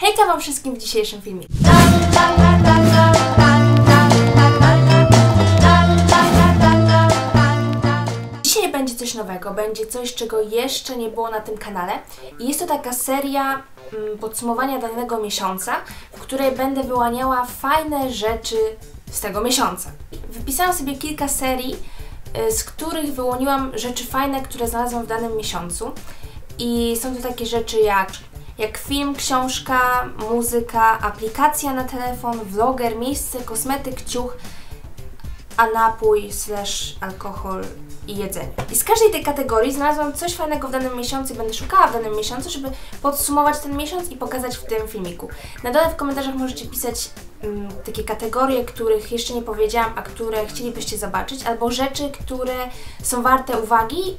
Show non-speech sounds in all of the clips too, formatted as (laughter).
Hejka Wam wszystkim w dzisiejszym filmie. Dzisiaj będzie coś nowego, będzie coś, czego jeszcze nie było na tym kanale. I jest to taka seria mm, podsumowania danego miesiąca, w której będę wyłaniała fajne rzeczy z tego miesiąca. Wypisałam sobie kilka serii, y, z których wyłoniłam rzeczy fajne, które znalazłam w danym miesiącu. I są to takie rzeczy jak, jak film, książka, muzyka, aplikacja na telefon, vloger, miejsce, kosmetyk, ciuch, a napój, slash alkohol i jedzenie. I z każdej tej kategorii znalazłam coś fajnego w danym miesiącu i będę szukała w danym miesiącu, żeby podsumować ten miesiąc i pokazać w tym filmiku. Na dole w komentarzach możecie pisać mm, takie kategorie, których jeszcze nie powiedziałam, a które chcielibyście zobaczyć, albo rzeczy, które są warte uwagi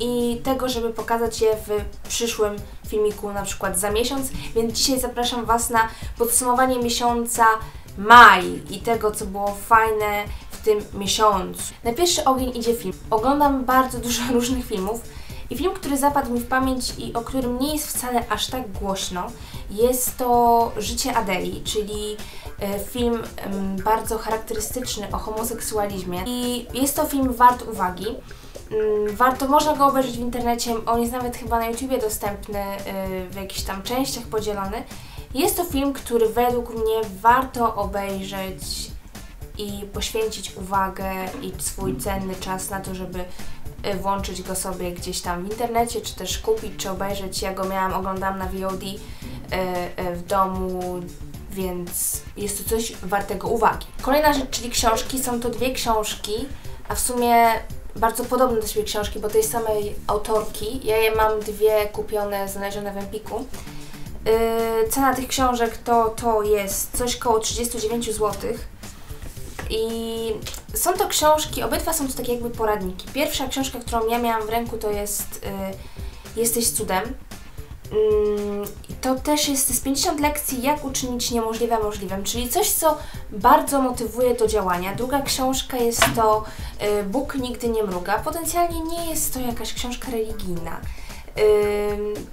i tego, żeby pokazać je w przyszłym filmiku, na przykład za miesiąc. Więc dzisiaj zapraszam Was na podsumowanie miesiąca maj i tego, co było fajne w tym miesiącu. Na pierwszy ogień idzie film. Oglądam bardzo dużo (laughs) różnych filmów i film, który zapadł mi w pamięć i o którym nie jest wcale aż tak głośno, jest to Życie Adeli, czyli e, film bardzo charakterystyczny o homoseksualizmie i jest to film wart uwagi. Mm, Warto, można go obejrzeć w internecie, on jest nawet chyba na YouTubie dostępny, y, w jakichś tam częściach podzielony. Jest to film, który według mnie warto obejrzeć i poświęcić uwagę i swój cenny czas na to, żeby y, włączyć go sobie gdzieś tam w internecie, czy też kupić, czy obejrzeć. Ja go miałam, oglądam na VOD y, w domu, więc jest to coś wartego uwagi. Kolejna rzecz, czyli książki. Są to dwie książki, a w sumie bardzo podobne do siebie książki, bo tej samej autorki. Ja je mam dwie kupione, znalezione w Empiku. Yy, cena tych książek to, to jest coś koło 39 zł. I są to książki, obydwa są to takie jakby poradniki. Pierwsza książka, którą ja miałam w ręku, to jest yy, Jesteś cudem. I To też jest z 50 lekcji, jak uczynić niemożliwe możliwym, czyli coś, co bardzo motywuje do działania. Druga książka jest to y, Bóg nigdy nie mruga. Potencjalnie nie jest to jakaś książka religijna.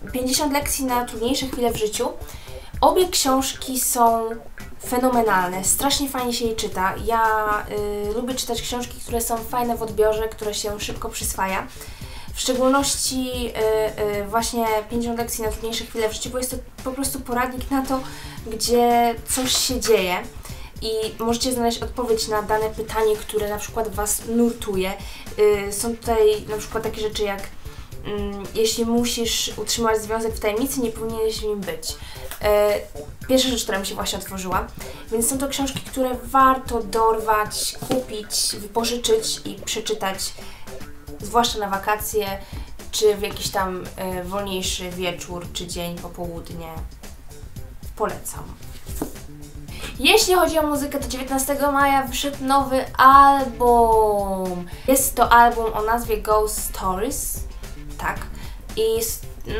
Ym, 50 lekcji na trudniejsze chwile w życiu. Obie książki są fenomenalne, strasznie fajnie się je czyta. Ja y, lubię czytać książki, które są fajne w odbiorze, które się szybko przyswaja. W szczególności y, y, właśnie 50 lekcji na trudniejsze chwile w życiu, bo jest to po prostu poradnik na to, gdzie coś się dzieje i możecie znaleźć odpowiedź na dane pytanie, które na przykład Was nurtuje. Y, są tutaj na przykład takie rzeczy jak mm, jeśli musisz utrzymać związek w tajemnicy, nie powinieneś w nim być. Pierwsza rzecz, która mi się właśnie otworzyła. Więc są to książki, które warto dorwać, kupić, wypożyczyć i przeczytać, zwłaszcza na wakacje, czy w jakiś tam e, wolniejszy wieczór, czy dzień, popołudnie. Polecam. Jeśli chodzi o muzykę, to 19 maja wyszedł nowy album. Jest to album o nazwie Ghost Stories. Tak. I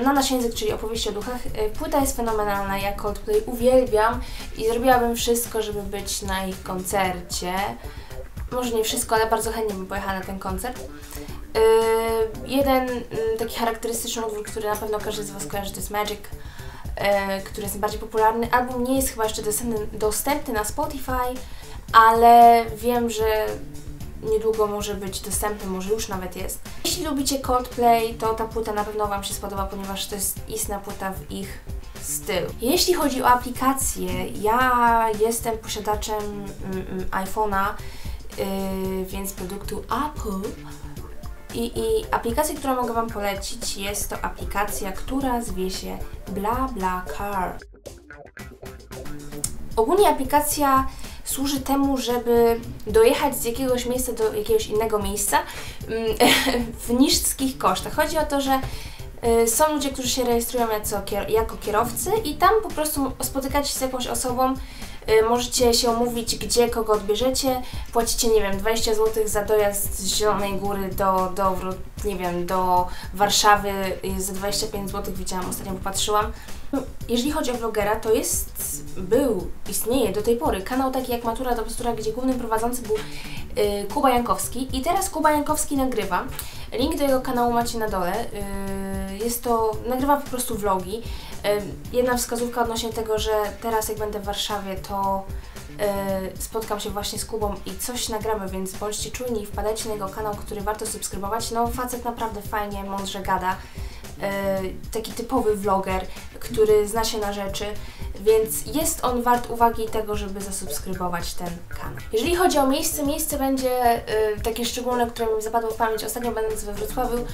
na nasz język, czyli opowieści o duchach. Y, Płyta jest fenomenalna, ja Coldplay uwielbiam i zrobiłabym wszystko, żeby być na ich koncercie. Może nie wszystko, ale bardzo chętnie bym pojechała na ten koncert. Yy, jeden mm, taki charakterystyczny utwór, który na pewno każdy z Was kojarzy, to jest Magic, yy, który jest najbardziej popularny. Album nie jest chyba jeszcze dostępny, dostępny na Spotify, ale wiem, że niedługo może być dostępny, może już nawet jest. Jeśli lubicie Coldplay, to ta płyta na pewno Wam się spodoba, ponieważ to jest istna płyta w ich stylu. Jeśli chodzi o aplikacje, ja jestem posiadaczem mm, mm, iPhone'a, yy, więc produktu Apple. I, I aplikacja, którą mogę Wam polecić, jest to aplikacja, która zwie się BlaBlaCar. Ogólnie aplikacja służy temu, żeby dojechać z jakiegoś miejsca do jakiegoś innego miejsca mm, (laughs) w niskich kosztach. Chodzi o to, że y, są ludzie, którzy się rejestrują jako, kier- jako kierowcy i tam po prostu spotykacie się z jakąś osobą, y, możecie się umówić, gdzie kogo odbierzecie, płacicie, nie wiem, 20 zł za dojazd z Zielonej Góry do, do nie wiem, do Warszawy jest za 25 zł, widziałam, ostatnio popatrzyłam. Jeżeli chodzi o vlogera, to jest, był, istnieje do tej pory kanał taki jak Matura do Bstura, gdzie głównym prowadzącym był y, Kuba Jankowski i teraz Kuba Jankowski nagrywa. Link do jego kanału macie na dole. Y, jest to, nagrywa po prostu vlogi. Jedna wskazówka odnośnie tego, że teraz jak będę w Warszawie, to spotkam się właśnie z Kubą i coś nagramy, więc bądźcie czujni i wpadajcie na jego kanał, który warto subskrybować. No facet naprawdę fajnie, mądrze gada. Taki typowy vloger, który zna się na rzeczy, więc jest on wart uwagi tego, żeby zasubskrybować ten kanał. Jeżeli chodzi o miejsce, miejsce będzie takie szczególne, które mi zapadło w pamięć ostatnio będąc we Wrocławiu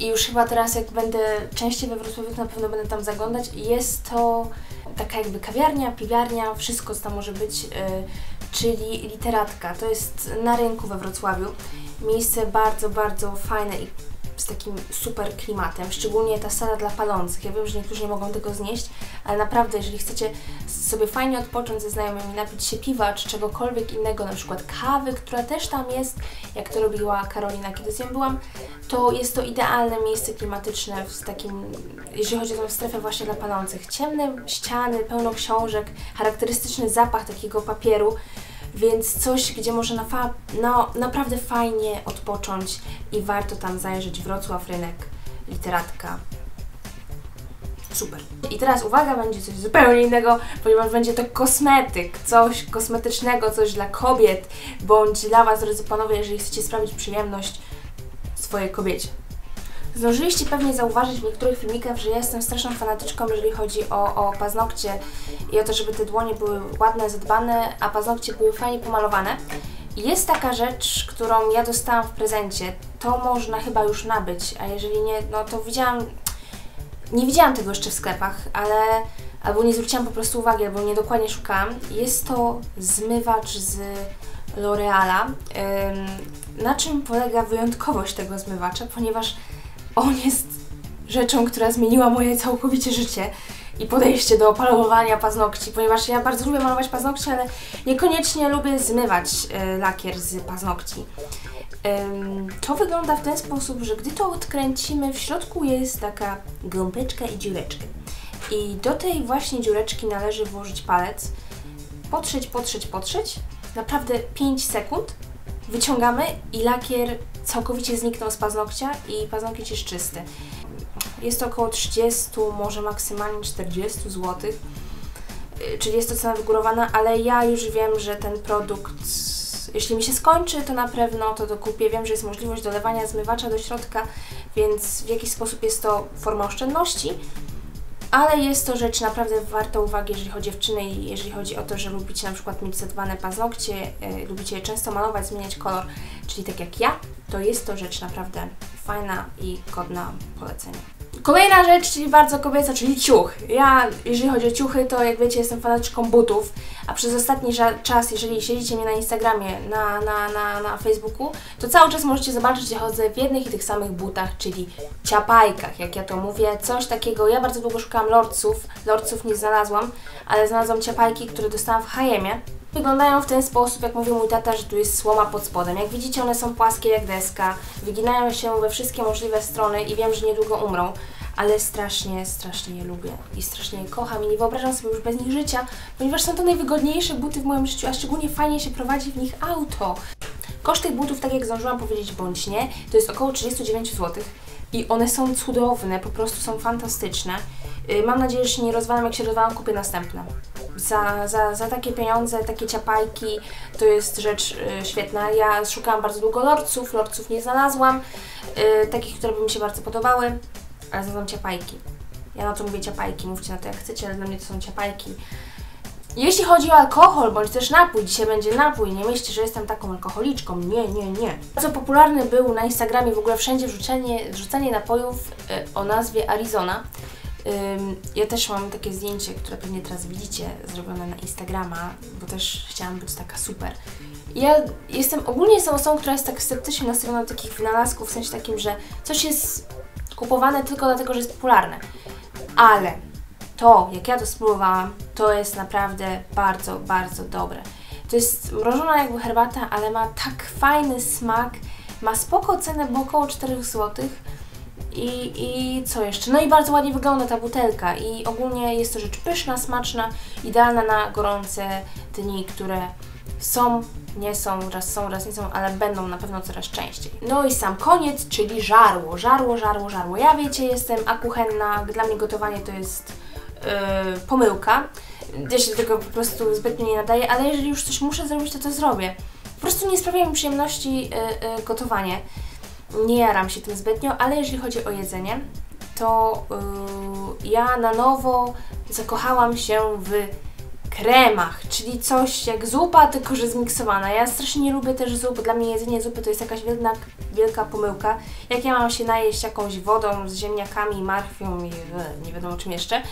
i już chyba teraz jak będę częściej we Wrocławiu, to na pewno będę tam zaglądać. Jest to taka jakby kawiarnia, piwiarnia, wszystko co tam może być, yy, czyli literatka. To jest na rynku we Wrocławiu. Miejsce bardzo, bardzo fajne i z takim super klimatem, szczególnie ta sala dla palących. Ja wiem, że niektórzy nie mogą tego znieść, ale naprawdę, jeżeli chcecie sobie fajnie odpocząć ze znajomymi, napić się piwa czy czegokolwiek innego, na przykład kawy, która też tam jest, jak to robiła Karolina, kiedy z nią byłam, to jest to idealne miejsce klimatyczne w takim, jeżeli chodzi o tą strefę właśnie dla palących. Ciemne ściany, pełno książek, charakterystyczny zapach takiego papieru, więc coś, gdzie można na no, naprawdę fajnie odpocząć i warto tam zajrzeć. Wrocław, rynek, literatka. Super. I teraz uwaga, będzie coś zupełnie innego, ponieważ będzie to kosmetyk, coś kosmetycznego, coś dla kobiet, bądź dla Was, drodzy panowie, jeżeli chcecie sprawić przyjemność swojej kobiecie. Zdążyliście pewnie zauważyć w niektórych filmikach, że jestem straszną fanatyczką, jeżeli chodzi o, o paznokcie i o to, żeby te dłonie były ładne, zadbane, a paznokcie były fajnie pomalowane. Jest taka rzecz, którą ja dostałam w prezencie. To można chyba już nabyć, a jeżeli nie, no to widziałam... Nie widziałam tego jeszcze w sklepach, ale albo nie zwróciłam po prostu uwagi, albo niedokładnie szukałam. Jest to zmywacz z L'Oreala. Na czym polega wyjątkowość tego zmywacza? Ponieważ on jest rzeczą, która zmieniła moje całkowicie życie i podejście do palowania paznokci, ponieważ ja bardzo lubię malować paznokcie, ale niekoniecznie lubię zmywać y, lakier z paznokci. To wygląda w ten sposób, że gdy to odkręcimy, w środku jest taka gąbeczka i dziureczka. I do tej właśnie dziureczki należy włożyć palec, potrzeć, potrzeć, potrzeć, naprawdę 5 sekund, wyciągamy i lakier całkowicie zniknął z paznokcia i paznokieć jest czysty. Jest to około 30, może maksymalnie 40 zł, czyli jest to cena wygórowana, ale ja już wiem, że ten produkt, jeśli mi się skończy, to na pewno to dokupię. Wiem, że jest możliwość dolewania zmywacza do środka, więc w jakiś sposób jest to forma oszczędności, ale jest to rzecz naprawdę warta uwagi, jeżeli chodzi o dziewczyny i jeżeli chodzi o to, że lubicie na przykład mieć zadbane paznokcie, yy, lubicie je często malować, zmieniać kolor, czyli tak jak ja, to jest to rzecz naprawdę fajna i godna polecenia. Kolejna rzecz, czyli bardzo kobieca, czyli ciuch. Ja, jeżeli chodzi o ciuchy, to jak wiecie, jestem fanatyczką butów, a przez ostatni czas, jeżeli siedzicie mnie na Instagramie, na, na, na, na Facebooku, to cały czas możecie zobaczyć, że chodzę w jednych i tych samych butach, czyli ciapajkach, jak ja to mówię. Coś takiego, ja bardzo długo szukałam lorców, lorców nie znalazłam, ale znalazłam ciapajki, które dostałam w Hajemie. Wyglądają w ten sposób, jak mówił mój tata, że tu jest słoma pod spodem. Jak widzicie, one są płaskie jak deska, wyginają się we wszystkie możliwe strony i wiem, że niedługo umrą, ale strasznie, strasznie je lubię i strasznie je kocham i nie wyobrażam sobie już bez nich życia, ponieważ są to najwygodniejsze buty w moim życiu, a szczególnie fajnie się prowadzi w nich auto. Koszt tych butów, tak jak zdążyłam powiedzieć bądź nie, to jest około 39 zł i one są cudowne, po prostu są fantastyczne. Y, mam nadzieję, że się nie rozwalam, jak się rozwalam, kupię następne za, za, za takie pieniądze, takie ciapajki, to jest rzecz y, świetna. Ja szukałam bardzo długo lorców, lorców nie znalazłam, y, takich, które by mi się bardzo podobały, ale znalazłam ciapajki. Ja na to mówię ciapajki, mówcie na to jak chcecie, ale dla mnie to są ciapajki. Jeśli chodzi o alkohol, bądź też napój, dzisiaj będzie napój, nie myślcie, że jestem taką alkoholiczką, nie, nie, nie. Bardzo popularny był na Instagramie w ogóle wszędzie wrzucenie, wrzucanie napojów y, o nazwie Arizona. Ja też mam takie zdjęcie, które pewnie teraz widzicie, zrobione na Instagrama, bo też chciałam być taka super. Ja jestem, ogólnie jestem osobą, która jest tak sceptycznie nastawiona do takich wynalazków, w sensie takim, że coś jest kupowane tylko dlatego, że jest popularne. Ale to, jak ja to spróbowałam, to jest naprawdę bardzo, bardzo dobre. To jest mrożona jakby herbata, ale ma tak fajny smak, ma spoko cenę, bo około 4 zł i, I co jeszcze? No i bardzo ładnie wygląda ta butelka i ogólnie jest to rzecz pyszna, smaczna, idealna na gorące dni, które są, nie są, raz są, raz nie są, ale będą na pewno coraz częściej. No i sam koniec, czyli żarło, żarło, żarło, żarło. Ja wiecie, jestem akuchenna, dla mnie gotowanie to jest yy, pomyłka. Ja się do tego po prostu zbytnio nie nadaję, ale jeżeli już coś muszę zrobić, to to zrobię. Po prostu nie sprawia mi przyjemności yy, yy, gotowanie. Nie jaram się tym zbytnio, ale jeżeli chodzi o jedzenie, to yy, ja na nowo zakochałam się w kremach, czyli coś jak zupa, tylko że zmiksowana. Ja strasznie nie lubię też zup, dla mnie jedzenie zupy to jest jakaś wielka, wielka pomyłka. Jak ja mam się najeść jakąś wodą z ziemniakami, marchwią i e, nie wiadomo czym jeszcze,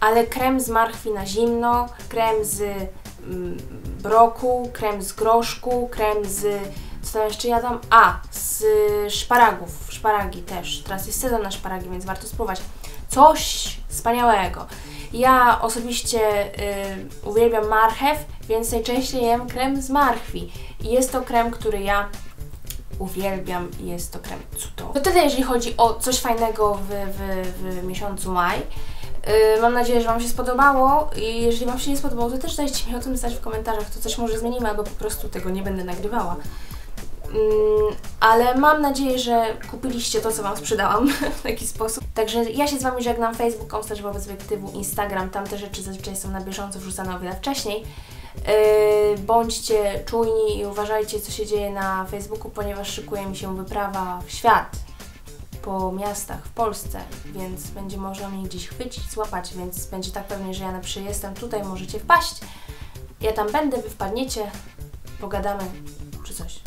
ale krem z marchwi na zimno, krem z mm, broku, krem z groszku, krem z co tam jeszcze jadam? A, z szparagów, szparagi też. Teraz jest sezon na szparagi, więc warto spróbować. Coś wspaniałego. Ja osobiście y, uwielbiam marchew, więc najczęściej jem krem z marchwi. I jest to krem, który ja uwielbiam i jest to krem cudowny. To tyle, jeżeli chodzi o coś fajnego w, w, w miesiącu maj. Yy, mam nadzieję, że Wam się spodobało i jeżeli Wam się nie spodobało, to też dajcie mi o tym znać w komentarzach, to coś może zmienimy, albo po prostu tego nie będę nagrywała. Mm, ale mam nadzieję, że kupiliście to, co Wam sprzedałam (laughs) w taki sposób. Także ja się z Wami żegnam. Facebook, com wobec obiektywu, Instagram, tam te rzeczy zazwyczaj są na bieżąco wrzucane o wiele wcześniej. Yy, bądźcie czujni i uważajcie, co się dzieje na Facebooku, ponieważ szykuje mi się wyprawa w świat po miastach w Polsce, więc będzie można mnie gdzieś chwycić, złapać, więc będzie tak pewnie, że ja na jestem tutaj, możecie wpaść. Ja tam będę, wy wpadniecie, pogadamy czy coś.